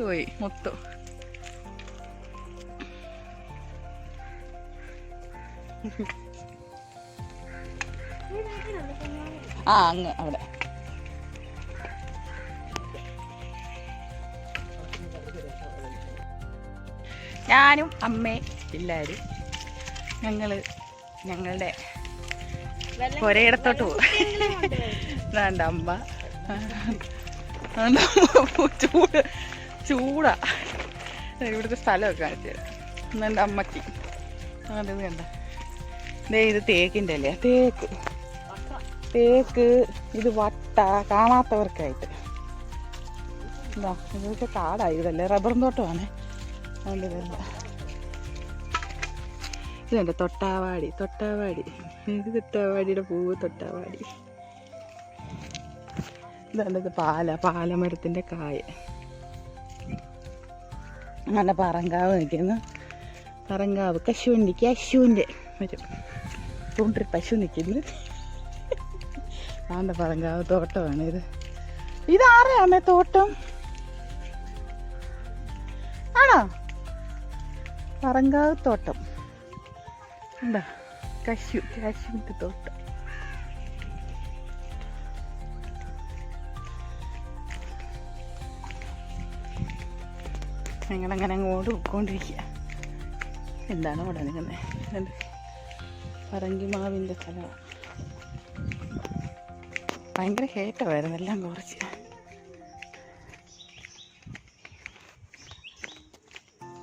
പോയി മൊത്തം ആ അങ്ങ് അവിടെ ഞാനും അമ്മയും എല്ലാവരും ഞങ്ങൾ ഞങ്ങളുടെ ഒരേയിടത്തോട്ട് പോകും അമ്മ. ചൂട് ചൂടാ. ഇവിടുത്തെ സ്ഥലമൊക്കെ കാണിച്ചു തരാം. എന്റെ അമ്മയ്ക്ക് അത് കണ്ട? ദേ ഇത് തേക്കിന്റെ അല്ലേ? തേക്ക്. തേക്ക് ഇത് വട്ട കാണാത്തവർക്കായിട്ട്. എന്താ ഇതൊക്കെ കാടായി. ഇതല്ലേ? റബ്ബറും തോട്ടമാണ്. അതുകൊണ്ട് ഇതല്ല തൊട്ടാവാടി തൊട്ടാവാടി. ഇത് തൊട്ടാവാടിയുടെ പൂവ് തൊട്ടാവാടി. ഇതുണ്ട് ഇത് പാല പാലമരത്തിന്റെ കായ. നല്ല പറങ്കാവ് നിൽക്കുന്നു പറങ്കാവ് കശുവണ്ടി കശുവിന്റെ വരും. തൂണ്ടിൽ പശു നിൽക്കുന്നു. ആണ്ട പറങ്കാവ് തോട്ടമാണ് ഇത്. ഇതാരെയാമേ തോട്ടം? ആണോ? പറങ്കാവ് തോട്ടം. എന്താ കശു കശുവിന്റെ തോട്ടം. ഞങ്ങളങ്ങനെ അങ്ങോട്ട് പോയിക്കൊണ്ടിരിക്കുക. എന്താണ് അവിടെ നിൽക്കുന്നത്? പറങ്കിമാവിന്റെ സ്ഥലമാണ് ഭയങ്കര ഹേറ്റമായിരുന്നു എല്ലാം കുറച്ച്.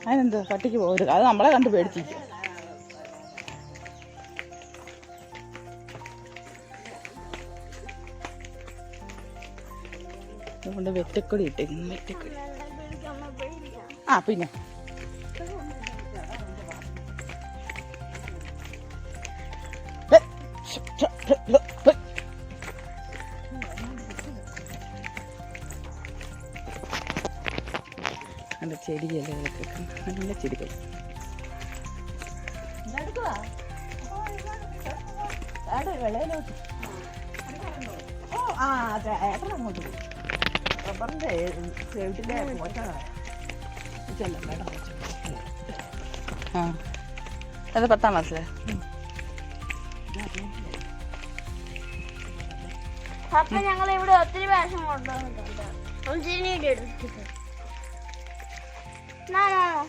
അതിനെന്താ പട്ടിക്ക് പോകരുത് അത് നമ്മളെ കണ്ട് പേടിച്ചിരിക്കും. അതുകൊണ്ട് വെറ്റക്കൊടി ഇട്ടേക്കുന്നു വെറ്റക്കൊടി ആ പിന്നെ. നല്ല ചെടിയല്ലേ ഇതൊക്കെ. നല്ല ചെടികൾ ഓ ആ അതെ. ഏട്ടനങ്ങോട്ട് പോകും റബ്ബറിന്റെ വീട്ടിലെ പോറ്റാണ് ആ. അത് പത്താം ക്ലാസ്സിലെ. അപ്പൊ ഞങ്ങൾ ഇവിടെ ഒത്തിരി വേഷം കൊണ്ടുവന്നിട്ടുണ്ട്.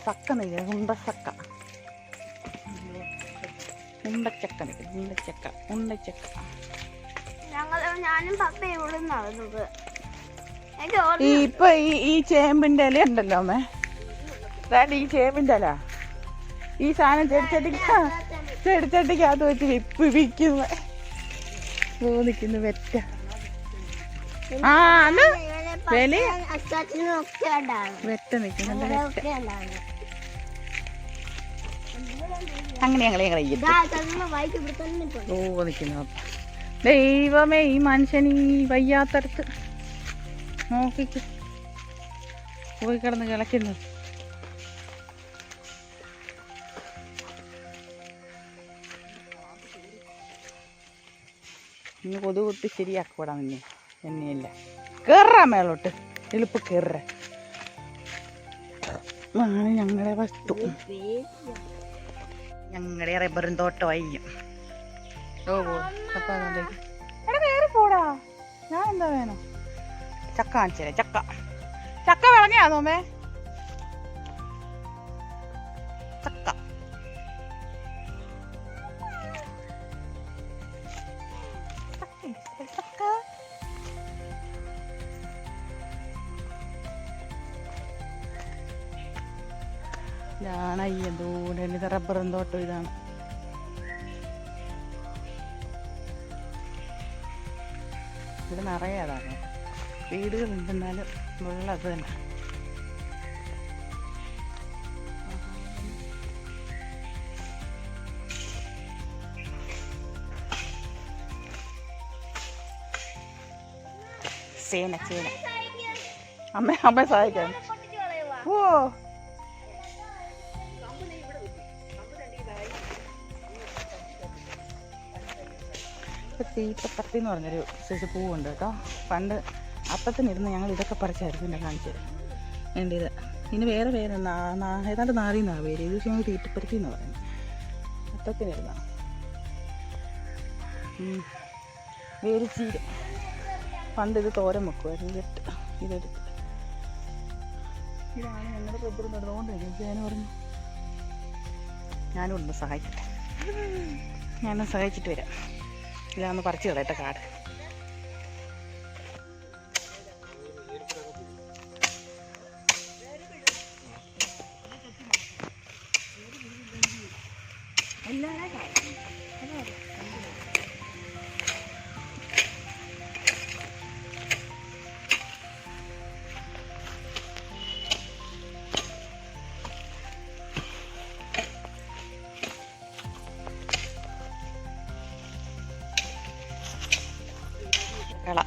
ചക്ക നിൽക്കുക ഉണ്ടച്ചക്ക. ഉണ്ടച്ചക്ക നിൽക്കുന്നു ഉണ്ടച്ചക്ക ഉണ്ടച്ചക്ക. ഞങ്ങൾ ഞാനും പപ്പ ഇവിടെ നടന്നത് ഇപ്പൊ ഈ ഈ ചേമ്പിന്റെ ഇല ഉണ്ടല്ലോ അമ്മേ. ഈ ചേമ്പിന്റെ അല്ല. ഈ സാധനം ചെടിച്ചട്ടിക്ക് ചെടിച്ചട്ടിക്കകത്ത് വെച്ച് വിപ്പ് വിൽക്കുന്ന ഓ നിൽക്കുന്നു വെറ്റ. ആ വെറ്റ നിൽക്കുന്നുണ്ട് അങ്ങനെ ഞങ്ങൾ ഞങ്ങൾ ഓ നിൽക്കുന്നു ദൈവമേ ഈ മനുഷ്യൻ ഈ വയ്യാത്തടത്ത്. നോക്കിക്ക്. പോയി കിടന്ന് കിളയ്ക്കുന്നു. ഇന്ന് കൊതു കുത്തി ശരിയാക്കൂടാ നിന്നെ. എന്നെയല്ല. കയറാ മേളോട്ട്. എളുപ്പ കയറ ആണ് ഞങ്ങളുടെ വസ്തു. ഞങ്ങളുടെ റബ്ബറും തോട്ടമായിരിക്കും ഓ അപ്പൊ എടാ പോടാ. ഞാൻ എന്താ വേണം? ചക്ക കാണിച്ചേ ചക്ക. ചക്ക വിളഞ്ഞാന്നോമേ ചക്ക ഇതാണ് അയ്യന്തോ ഇത് റബ്ബറും തോട്ടം ഇതാണ്. ഇവിടെ നിറയെ അതാണ്. വീടുകളുണ്ട് എന്നാലും അത് തന്നെ. ചേന ചേന അമ്മ അമ്മ സഹായിക്കാൻ. ഓ. ഇപ്പൊ തീപ്പത്തപ്പി എന്ന് പറഞ്ഞൊരു സൈസ് പൂവുണ്ട് കേട്ടോ. പണ്ട് അപ്പത്തിനിരുന്ന് ഞങ്ങൾ ഇതൊക്കെ പറിച്ചായിരുന്നു എന്നെ കാണിച്ചത്. ഇത്? ഇതിന് വേറെ പേര് ഏതാണ്ട് നാറിന്നാ പേര്. ഇത് ഞങ്ങൾ തീറ്റപ്പരുത്തി എന്ന് പറയുന്നത്. അപ്പത്തിനിരുന്ന. വേര് വേരിച്ചീര പണ്ട് ഇത് തോരൻ വെക്കുമായിരുന്നു ഇതെടുത്ത് ഇതെടുത്ത്. ഇതാണ് ഞങ്ങളുടെ റബ്ബർ നടന്നുകൊണ്ട് ഞാൻ പറഞ്ഞു. ഞാനും ഒന്ന് സഹായിക്കട്ടെ. ഞാനൊന്ന് സഹായിച്ചിട്ട് വരാം. ഇല്ലാന്ന് പറിച്ചു കളയട്ടെ കാട്. കള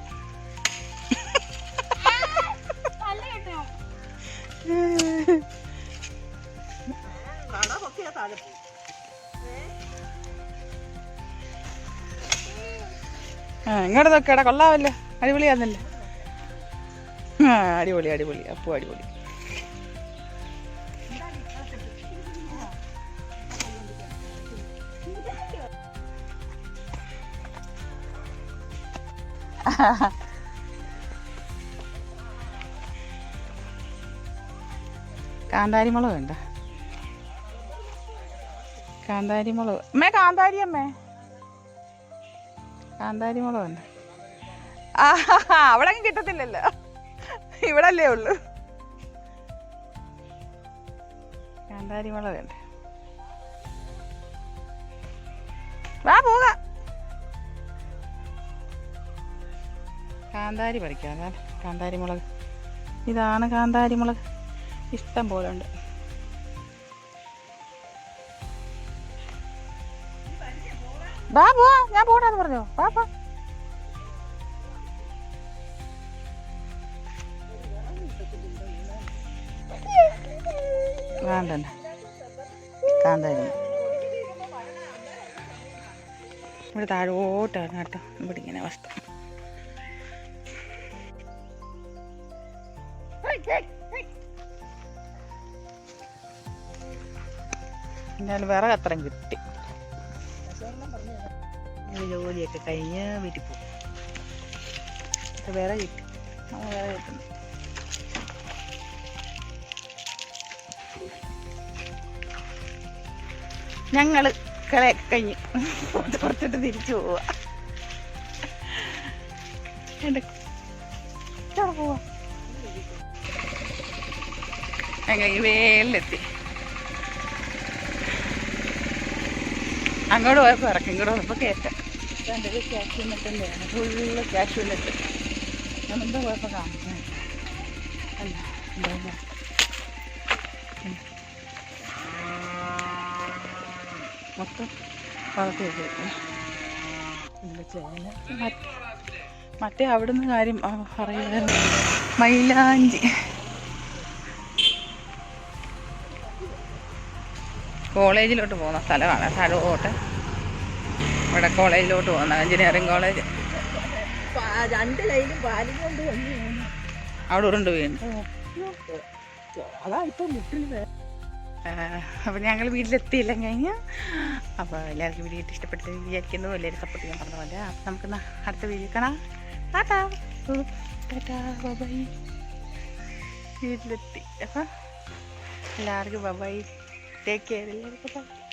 ആ ഇങ്ങോട്ട് നോക്കടാ കൊള്ളാവല്ലോ. അടിപൊളിയാന്നല്ലേ ആ അടിപൊളി അടിപൊളി. അപ്പു അടിപൊളി. കാന്താരി മുളക് വേണ്ട കാന്താരി മുളക് അമ്മേ കാന്താരി അമ്മേ. കാന്താരി മുളക് ഉണ്ട്. ആ അവിടെ കിട്ടത്തില്ലല്ലോ. ഇവിടെ അല്ലേ ഉള്ളു. കാന്താരി മുളക് ഉണ്ട്. വാ പോക. കാന്താരി പറിക്കാം അതാണ് കാന്താരി മുളക് ഇതാണ് കാന്താരി മുളക് ഇഷ്ടം പോലെ ഉണ്ട്. ബാ ഞാൻ പോടാന്ന് പറഞ്ഞോ. ബാ ഇവിടെ താഴോട്ടാണ് കേട്ടോ. ഇവിടെ ഇങ്ങനെ അവസ്ഥ എന്തായാലും വിറക് അത്രയും കിട്ടി. ജോലിയൊക്കെ കഴിഞ്ഞ് വീട്ടിൽ പോകും. ഇപ്പൊ വേറെ കിട്ടി. നമ്മൾ വേറെ കിട്ടുന്നു. ഞങ്ങൾ കളയൊക്കെ കഴിഞ്ഞ് പുറത്തിട്ട് തിരിച്ചു പോവാ. എന്റെ എവിടെ പോവാ. ഞങ്ങൾ ഈ വേലിലെത്തി. അങ്ങോട്ട് പോയപ്പോൾ ഇറക്കും ഇങ്ങോട്ട് പോയപ്പോൾ കയറ്റം രണ്ടത് ക്യാഷ് നെറ്റിന്റെയാണ് ഫുള്ള് ക്യാഷ് നെറ്റ് മുമ്പ് പോയപ്പോൾ കാണുന്നത്? എന്താ? മൊത്തം വളർത്തി വെച്ചേക്കും മറ്റേ അവിടുന്ന് കാര്യം പറയുന്നത് മൈലാഞ്ചി. കോളേജിലോട്ട് പോകുന്ന സ്ഥലമാണ്. താഴോട്ട് ഇവിടെ കോളേജിലോട്ട് പോകുന്ന എഞ്ചിനീയറിംഗ് കോളേജ്. രണ്ട് കയ്യിലും പാലും കൊണ്ട് വന്നു അവിടെ ഉരുണ്ട് വീണ്. അതാ ഇപ്പൊ മുട്ടിൽ അപ്പോൾ ഞങ്ങൾ വീട്ടിലെത്തിയില്ല കഴിഞ്ഞ് അപ്പോൾ എല്ലാവർക്കും വീഡിയോ ഇഷ്ടപ്പെട്ട് വിചാരിക്കുന്നു. എല്ലാവരും സപ്പോർട്ട് ചെയ്യാൻ പറഞ്ഞ പോലെ. അപ്പം നമുക്ക് അടുത്ത വീഡിയോ കാണാം. ടാറ്റാ. ടാറ്റാ വീട്ടിലെത്തി. അപ്പം എല്ലാവർക്കും ബൈ. Te quiere, papá.